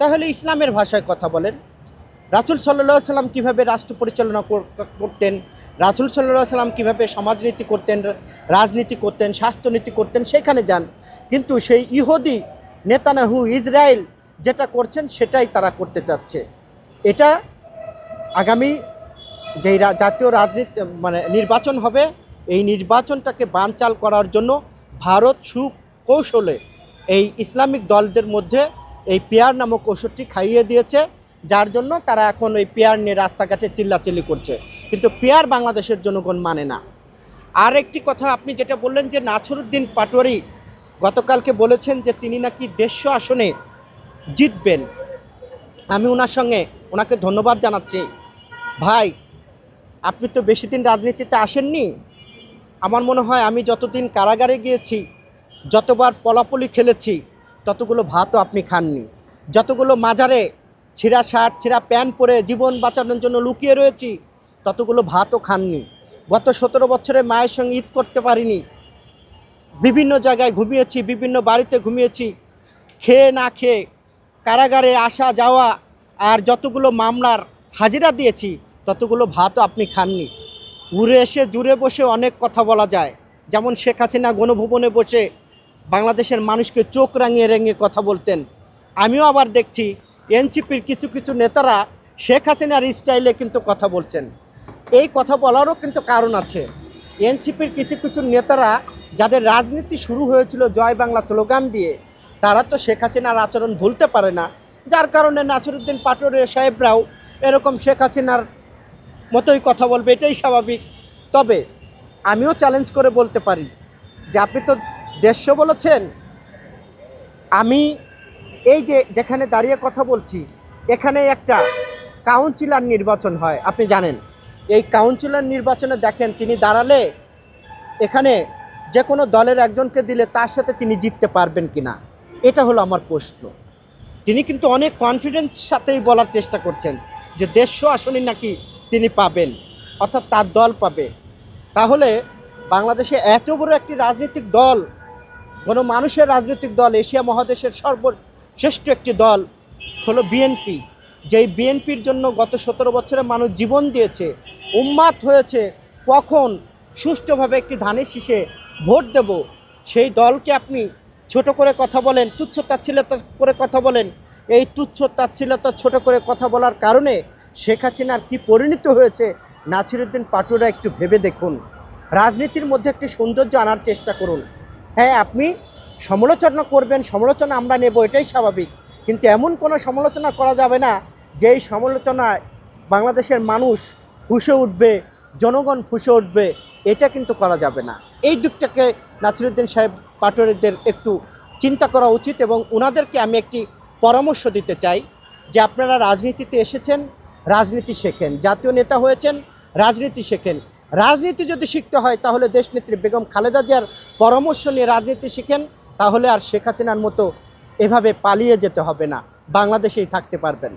তাহলে ইসলামের ভাষায় কথা বলেন। রাসুল সাল্লাহ সাল্লাম কীভাবে রাষ্ট্র পরিচালনা করতেন? রাসুল সাল্লাহ সাল্লাম কীভাবে সমাজনীতি করতেন, রাজনীতি করতেন, স্বাস্থ্যনীতি করতেন, সেখানে যান। কিন্তু সেই ইহুদি নেতানাহু ইসরায়েল যেটা করছেন সেটাই তারা করতে চাচ্ছে। এটা আগামী যেই জাতীয় রাজনীতি মানে নির্বাচন হবে, এই নির্বাচনটাকে বানচাল করার জন্য ভারত সুকৌশলে এই ইসলামিক দলদের মধ্যে এই পেয়ার নামক ওষুধটি খাইয়ে দিয়েছে, যার জন্য তারা এখন ওই পেয়ার নিয়ে রাস্তাঘাটে চিল্লাচিল্লি করছে। কিন্তু পেয়ার বাংলাদেশের জনগণ মানে না। আর একটি কথা আপনি যেটা বললেন যে নাছরুদ্দিন পাটোয়ারি গতকালকে বলেছেন যে তিনি নাকি দেড়শো আসনে জিতবেন। আমি ওনার সঙ্গে ওনাকে ধন্যবাদ জানাচ্ছি। ভাই, আপনি তো বেশি দিন রাজনীতিতে আসেননি। আমার মনে হয় আমি যতদিন কারাগারে গিয়েছি, যতবার পলাপলি খেলেছি ততগুলো ভাতও আপনি খাননি। যতগুলো মাজারে ছিঁড়া শার্ট, ছিঁড়া প্যান্ট পরে জীবন বাঁচানোর জন্য লুকিয়ে রয়েছি, ততগুলো ভাতও খাননি। গত সতেরো বছরে মায়ের সঙ্গে ঈদ করতে পারিনি। বিভিন্ন জায়গায় ঘুমিয়েছি, বিভিন্ন বাড়িতে ঘুমিয়েছি। খেয়ে না খেয়ে কারাগারে আসা যাওয়া আর যতগুলো মামলার হাজিরা দিয়েছি, ততগুলো ভাতও আপনি খাননি। উড়ে এসে জুড়ে বসে অনেক কথা বলা যায়। যেমন শেখ হাসিনা গণভবনে বসে বাংলাদেশের মানুষকে চোখ রাঙিয়ে রেঙিয়ে কথা বলতেন। আমিও আবার দেখছি এনসিপির কিছু কিছু নেতারা শেখ হাসিনার স্টাইলে কিন্তু কথা বলছেন। এই কথা বলারও কিন্তু কারণ আছে। এনসিপির কিছু কিছু নেতারা যাদের রাজনীতি শুরু হয়েছিল জয় বাংলা স্লোগান দিয়ে, তারা তো শেখ হাসিনার আচরণ ভুলতে পারে না। যার কারণে নাসিরুদ্দিন পাটোয়ারি সাহেবরাও এরকম শেখ হাসিনার মতোই কথা বলবে, এটাই স্বাভাবিক। তবে আমিও চ্যালেঞ্জ করে বলতে পারি যে, আপনি তো দেড়শো বলেছেন। আমি এই যে যেখানে দাঁড়িয়ে কথা বলছি, এখানে একটা কাউন্সিলর নির্বাচন হয়, আপনি জানেন। এই কাউন্সিলর নির্বাচনে দেখেন, তিনি দাঁড়ালে এখানে যে কোনো দলের একজনকে দিলে তার সাথে তিনি জিততে পারবেন কি না এটা হলো আমার প্রশ্ন। তিনি কিন্তু অনেক কনফিডেন্স সাথেই বলার চেষ্টা করছেন যে দেড়শো আসনই নাকি তিনি পাবেন, অর্থাৎ তার দল পাবে। তাহলে বাংলাদেশে এত বড় একটি রাজনৈতিক দল কোনো মানুষের রাজনৈতিক দল, এশিয়া মহাদেশের সর্বশ্রেষ্ঠ একটি দল হলো বিএনপি যেই বিএনপির জন্য গত সতেরো বছরে মানুষ জীবন দিয়েছে উন্মাদ হয়েছে, কখন সুষ্ঠুভাবে একটি ধানের শীষে ভোট দেব, সেই দলকে আপনি ছোট করে কথা বলেন, তুচ্ছ তাচ্ছিলতা করে কথা বলেন। এই তুচ্ছ তাচ্ছিলতা ছোট করে কথা বলার কারণে শেখ হাসিনার কী পরিণত হয়েছে, নাসিরুদ্দিন পাটুরা একটু ভেবে দেখুন। রাজনীতির মধ্যে একটি সৌন্দর্য আনার চেষ্টা করুন। হ্যাঁ আপনি সমালোচনা করবেন, সমালোচনা আমরা নেব, এটাই স্বাভাবিক। কিন্তু এমন কোনো সমালোচনা করা যাবে না, যেই সমালোচনায় বাংলাদেশের মানুষ ফুসে উঠবে, জনগণ ফুসে উঠবে, এটা কিন্তু করা যাবে না। এই দিকটাকে নাসিরুদ্দিন সাহেব পাটোয়ারিদের একটু চিন্তা করা উচিত এবং ওনাদেরকে আমি একটি পরামর্শ দিতে চাই যে আপনারা রাজনীতিতে এসেছেন, রাজনীতি শেখেন। জাতীয় নেতা হয়েছেন, রাজনীতি শেখেন। রাজনীতি যদি শিখতে হয়, তাহলে দেশনেত্রী বেগম খালেদা জিয়ার পরামর্শ নিয়ে রাজনীতি শিখেন, তাহলে আর শেখ হাসিনার মতো এভাবে পালিয়ে যেতে হবে না। বাংলাদেশেই থাকতে পারবেন।